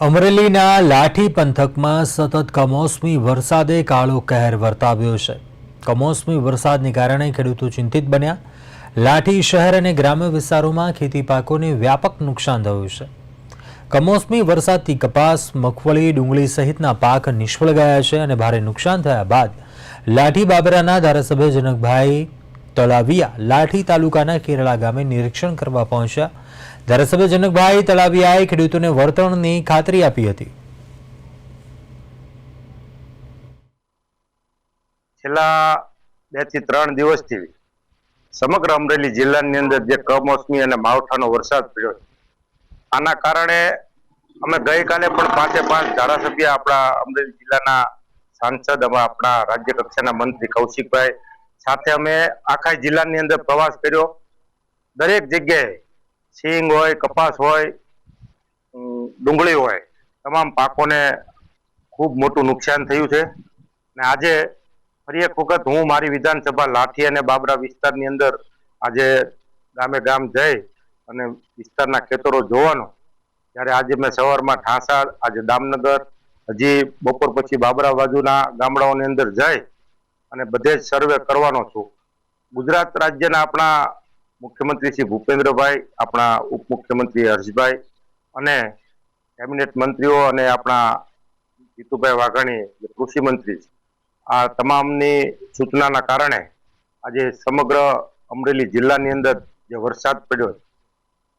અમરેલીના લાઠી પંથકમાં સતત કમોસમી વરસાદે કાળો કહેર વર્તાવ્યો છે. કમોસમી વરસાદને કારણે ખેડૂતો ચિંતિત બન્યા. લાઠી શહેર અને ગ્રામ્ય વિસ્તારોમાં ખેતી પાકોને વ્યાપક નુકસાન થયું છે. કમોસમી વરસાદથી કપાસ, મગફળી, ડુંગળી સહિતના પાક નિષ્ફળ ગયા છે અને ભારે નુકસાન થયા બાદ લાઠી બાબરાના ધારાસભ્ય જનકભાઈ તળાવિયા લાઠી તાલુકાના કેરળા ગામે નિરીક્ષણ કરવા પહોંચ્યા. ધારાસભ્ય જનકભાઈ તળાવિયાએ ખેડૂતોને વળતરની ખાતરી આપી હતી. છેલ્લા બેથી ત્રણ દિવસથી સમગ્ર અમરેલી જિલ્લાની અંદર જે કમોસમી અને માવઠાનો વરસાદ પડ્યો આના કારણે અમે ગઈકાલે પણ પાંચે પાંચ ધારાસભ્ય આપણા અમરેલી જિલ્લાના સાંસદ આપણા રાજ્ય કક્ષાના મંત્રી કૌશિકભાઈ સાથે અમે આખા જિલ્લાની અંદર પ્રવાસ કર્યો. દરેક જગ્યાએ સિંગ હોય, કપાસ હોય ડુંગળી હોય, તમામ પાકોને ખૂબ મોટું નુકસાન થયું છે. ને આજે ફરી એક વખત હું મારી વિધાનસભા લાઠી અને બાબરા વિસ્તારની અંદર આજે ગામે ગામ જઈ અને વિસ્તારના ખેતરો જોવાનો. ત્યારે આજે મેં સવારમાં ઠાસા આજે દામનગર, હજી બપોર પછી બાબરા બાજુના ગામડાઓની અંદર જઈ અને બધે જ સર્વે કરવાનો છું. ગુજરાત રાજ્યના આપણા મુખ્યમંત્રી શ્રી ભૂપેન્દ્રભાઈ, આપણા ઉપમુખ્યમંત્રી હર્ષભાઈ અને કેબિનેટ મંત્રીઓ અને આપણા જીતુભાઈ વાઘાણી કૃષિ મંત્રી આ તમામની સૂચનાના કારણે આજે સમગ્ર અમરેલી જિલ્લાની અંદર જે વરસાદ પડ્યો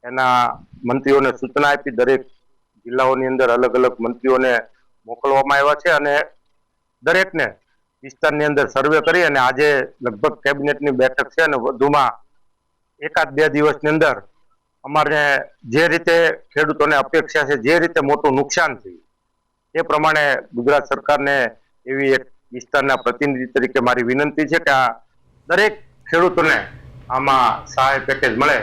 એના મંત્રીઓને સૂચના આપી દરેક જિલ્લાઓની અંદર અલગ અલગ મંત્રીઓને મોકલવામાં આવ્યા છે અને દરેકને વિસ્તારની અંદર સર્વે કરી અને આજે લગભગ કેબિનેટની બેઠક છે અને વધુમાં એકાદ બે દિવસની અંદર અમારે જે રીતે ખેડૂતોને અપેક્ષા છે, જે રીતે મોટું નુકસાન થયું, એ પ્રમાણે ગુજરાત સરકારને એવી એક વિસ્તારના પ્રતિનિધિ તરીકે મારી વિનંતી છે કે આ દરેક ખેડૂતોને આમાં સહાય પેકેજ મળે.